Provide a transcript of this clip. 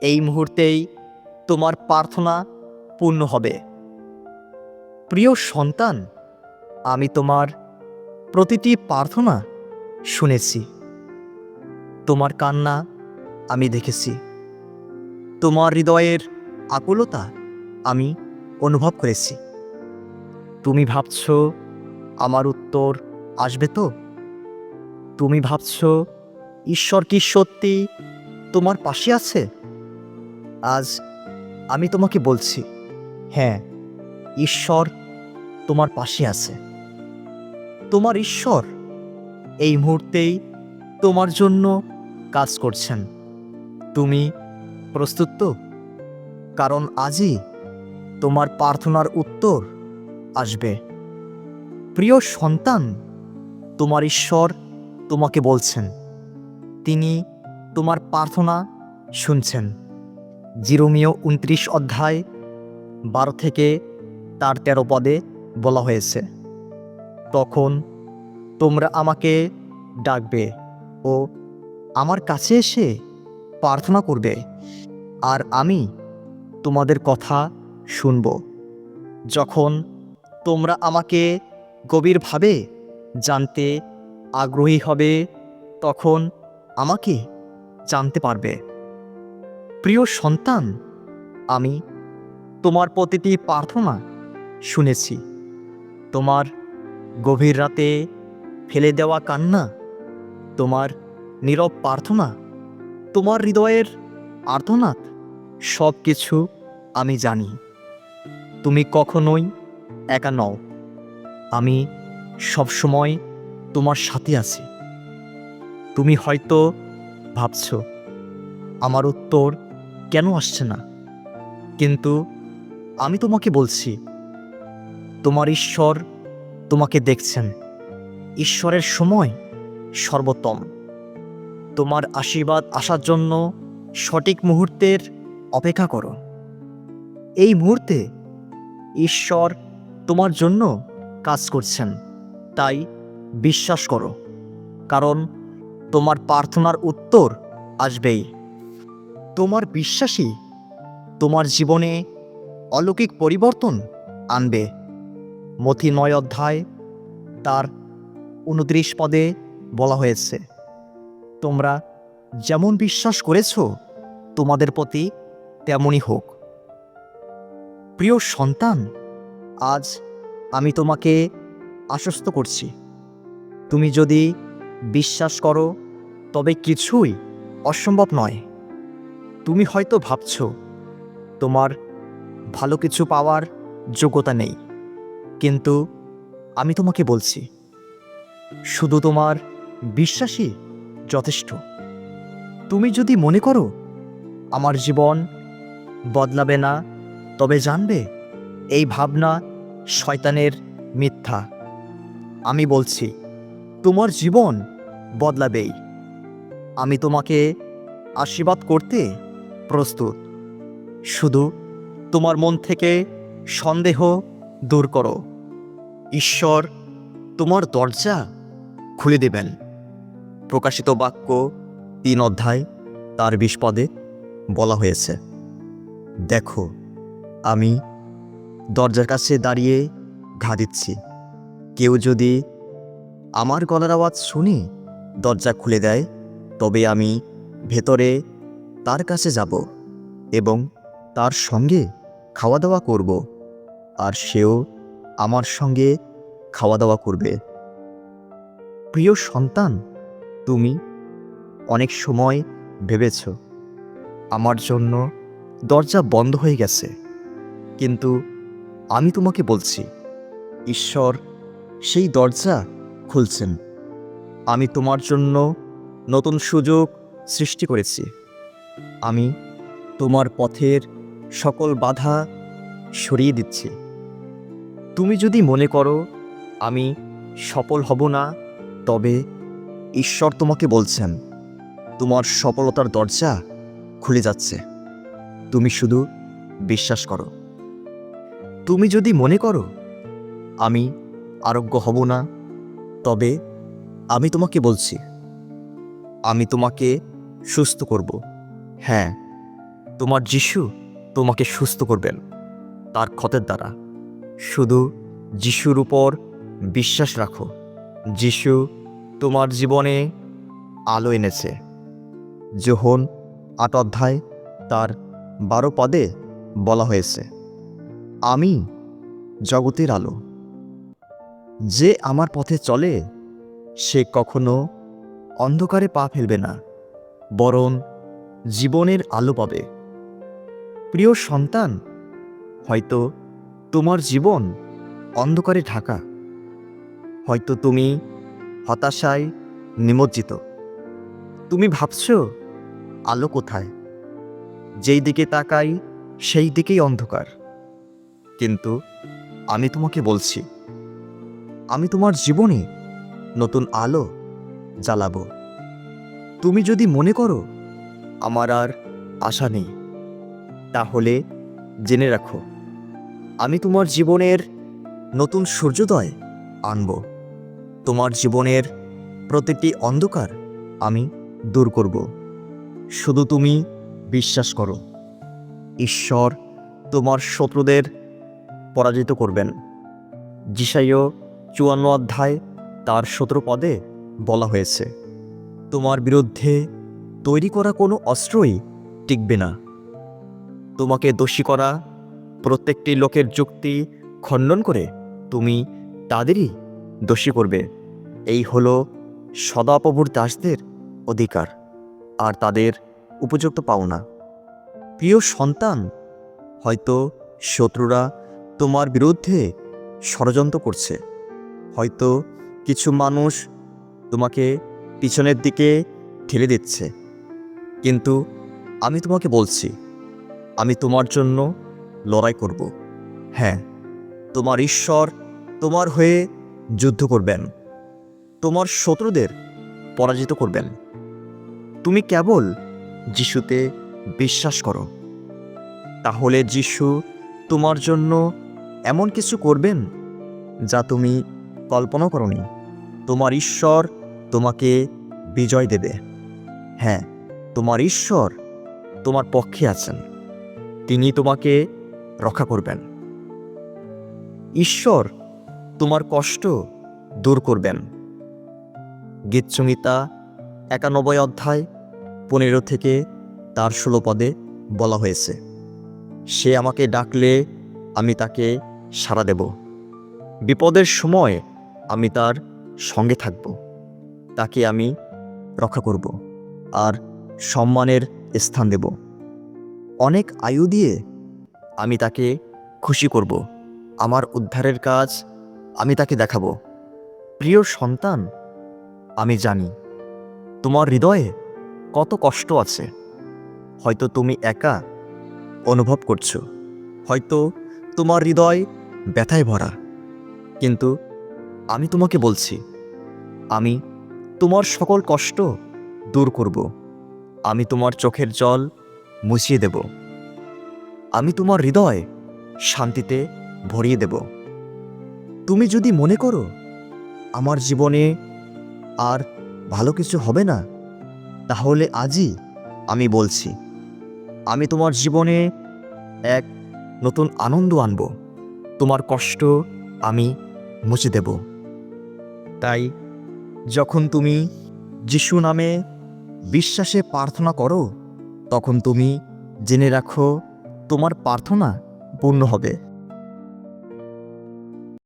এই মুহূর্তেই তোমার প্রার্থনা পূর্ণ হবে। প্রিয় সন্তান, আমি তোমার প্রতিটি প্রার্থনা শুনেছি। তোমার কান্না আমি দেখেছি। তোমার হৃদয়ের আকুলতা আমি অনুভব করেছি। তুমি ভাবছ আমার উত্তর আসবে তো? তুমি ভাবছ ঈশ্বর কি সত্যি তোমার পাশে আছে? আজ আমি তোমাকে বলছি হ্যাঁ ঈশ্বর তোমার পাশে আছে। তোমার ঈশ্বর এই মুহূর্তেই তোমার জন্য কাজ করছেন। তুমি প্রস্তুত তো? কারণ আজই তোমার প্রার্থনার উত্তর আসবে। প্রিয় সন্তান, তোমার ঈশ্বর তোমাকে বলছেন। তিনি তোমার প্রার্থনা শুনছেন। জিরোমিও উনত্রিশ অধ্যায় বারো থেকে তার তেরো পদে বলা হয়েছে, তখন তোমরা আমাকে ডাকবে ও আমার কাছে এসে প্রার্থনা করবে আর আমি তোমাদের কথা শুনব। যখন তোমরা আমাকে গভীরভাবে জানতে আগ্রহী হবে, তখন আমাকে জানতে পারবে। প্রিয় সন্তান, আমি তোমার প্রতিটি প্রার্থনা শুনেছি। তোমার গভীর রাতে ফেলে দেওয়া কান্না, তোমার নীরব প্রার্থনা, তোমার হৃদয়ের আর্তনাদ সব কিছু আমি জানি। তুমি কখনোই একা নও। আমি সবসময় তোমার সাথে আছি। তুমি হয়তো ভাবছ, আমার উত্তর কেন আসছে না? কিন্তু আমি তোমাকে বলছি, তোমার ঈশ্বর তোমাকে দেখছেন। ঈশ্বরের সময় সর্বোত্তম। তোমার আশীর্বাদ আসার জন্য সঠিক মুহূর্তের অপেক্ষা করো। এই মুহূর্তে ঈশ্বর তোমার জন্য কাজ করছেন, তাই বিশ্বাস করো, কারণ তোমার প্রার্থনার উত্তর আসবেই। তোমার বিশ্বাসই তোমার জীবনে অলৌকিক পরিবর্তন আনবে। মথি নয় অধ্যায় তার উনত্রিশ পদে বলা হয়েছে, তোমরা যেমন বিশ্বাস করেছ, তোমাদের প্রতি তেমনই হোক। প্রিয় সন্তান, আজ আমি তোমাকে আশ্বস্ত করছি। তুমি যদি বিশ্বাস করো, তবে কিছুই অসম্ভব নয়। তুমি হয়তো ভাবছ, তোমার ভালো কিছু পাওয়ার যোগ্যতা নেই। কিন্তু আমি তোমাকে বলছি, শুধু তোমার বিশ্বাসই যথেষ্ট। তুমি যদি মনে করো, আমার জীবন বদলাবে না, তবে জানবে, এই ভাবনা শয়তানের মিথ্যা। আমি বলছি, তোমার জীবন বদলাবেই। আমি তোমাকে আশীর্বাদ করতে প্রস্তুত। শুধু তোমার মন থেকে সন্দেহ দূর করো। ঈশ্বর তোমার দরজা খুলে দেবেন। প্রকাশিত বাক্য তিন অধ্যায়, তার বিশ পদে বলা হয়েছে, দেখো, আমি দরজার কাছে দাঁড়িয়ে ঘা দিচ্ছি। কেউ যদি আমার গলার আওয়াজ শুনে দরজা খুলে দেয়, তবে আমি ভেতরে তার কাছে যাব এবং তার সঙ্গে খাওয়া দাওয়া করব আর সেও আমার সঙ্গে খাওয়া দাওয়া করবে। প্রিয় সন্তান, তুমি অনেক সময় ভেবেছ, আমার জন্য দরজা বন্ধ হয়ে গেছে, কিন্তু আমি তোমাকে বলছি, ঈশ্বর সেই দরজা খুলছেন। আমি তোমার জন্য নতুন সুযোগ সৃষ্টি করেছি। আমি তোমার পথের সকল বাধা সরিয়ে দিচ্ছি। তুমি যদি মনে করো আমি সফল হব না, তবে ঈশ্বর তোমাকে বলছেন, তোমার সফলতার দরজা খুলে যাচ্ছে। তুমি শুধু বিশ্বাস করো। তুমি যদি মনে করো আমি আরোগ্য হব না, তবে আমি তোমাকে বলছি, আমি তোমাকে সুস্থ করব। হ্যাঁ তোমার যিশু তোমাকে সুস্থ করবেন, তার ক্ষতের দ্বারা। শুধু যিশুর উপর বিশ্বাস রাখো, যিশু তোমার জীবনে আলো এনেছে। যোহন আট অধ্যায় তার বারো পদে বলা হয়েছে, আমি জগতের আলো। যে আমার পথে চলে, সে কখনো অন্ধকারে পা ফেলবে না, বরং জীবনের আলো পাবে। প্রিয় সন্তান, হয়তো তোমার জীবন অন্ধকারে ঢাকা। হয়তো তুমি হতাশায় নিমজ্জিত। তুমি ভাবছ, আলো কোথায়? যেই দিকে তাকাই, সেই দিকেই অন্ধকার। কিন্তু আমি তোমাকে বলছি, আমি তোমার জীবনে নতুন আলো জ্বালাব। তুমি যদি মনে করো আমার আর আশা নেই। তাহলে জেনে রাখো, আমি তোমার জীবনের নতুন সূর্যোদয় আনব। তোমার জীবনের প্রতিটি অন্ধকার আমি দূর করব। শুধু তুমি বিশ্বাস করো। ঈশ্বর তোমার শত্রুদের পরাজিত করবেন। যিশাইও চুয়ান্ন অধ্যায় তার সতেরো পদে বলা হয়েছে, তোমার বিরুদ্ধে তৈরি করা কোনো অস্ত্রই টিকবে না। তোমাকে দোষী করা প্রত্যেকটি লোকের যুক্তি খণ্ডন করে তুমি তাদেরই দোষী করবে। এই হলো সদাপ্রভুর দাসদের অধিকার আর তাদের উপযুক্ত পাওনা। প্রিয় সন্তান, হয়তো শত্রুরা তোমার বিরুদ্ধে ষড়যন্ত্র করছে। হয়তো কিছু মানুষ তোমাকে পিছনের দিকে ঠেলে দিচ্ছে। কিন্তু আমি তোমাকে বলছি, আমি তোমার জন্য লড়াই করব। হ্যাঁ তোমার ঈশ্বর তোমার হয়ে যুদ্ধ করবেন। তোমার শত্রুদের পরাজিত করবেন। তুমি কেবল যিশুতে বিশ্বাস করো। তাহলে যিশু তোমার জন্য এমন কিছু করবেন যা তুমি কল্পনা করনি। তোমার ঈশ্বর তোমাকে বিজয় দেবে। হ্যাঁ তোমার ঈশ্বর তোমার পক্ষে আছেন। তিনি তোমাকে রক্ষা করবেন। ঈশ্বর তোমার কষ্ট দূর করবেন। গীতসংহিতা একানব্বই অধ্যায় পনেরো থেকে তার ষোলো পদে বলা হয়েছে, সে আমাকে ডাকলে আমি তাকে সাড়া দেব। বিপদের সময় আমি তার সঙ্গে থাকব। তাকে আমি রক্ষা করব। আর সম্মানের স্থান দেব। অনেক আয়ু দিয়ে আমি তাকে খুশি করব। আমার উদ্ধারের কাজ আমি তাকে দেখাবো। প্রিয় সন্তান, আমি জানি তোমার হৃদয়ে কত কষ্ট আছে। হয়তো তুমি একা অনুভব করছ। হয়তো তোমার হৃদয় ব্যথায় ভরা। কিন্তু আমি তোমাকে বলছি, আমি তোমার সকল কষ্ট দূর করব। আমি তোমার চোখের জল মুছিয়ে দেব। আমি তোমার হৃদয় শান্তিতে ভরিয়ে দেব। তুমি যদি মনে করো, আমার জীবনে আর ভালো কিছু হবে না, তাহলে আজই আমি বলছি, আমি তোমার জীবনে এক নতুন আনন্দ আনব। তোমার কষ্ট আমি মুছে দেব। তাই যখন তুমি যিশু নামে বিশ্বাসে প্রার্থনা করো তখন তুমি জেনে রাখো তোমার প্রার্থনা পূর্ণ হবে।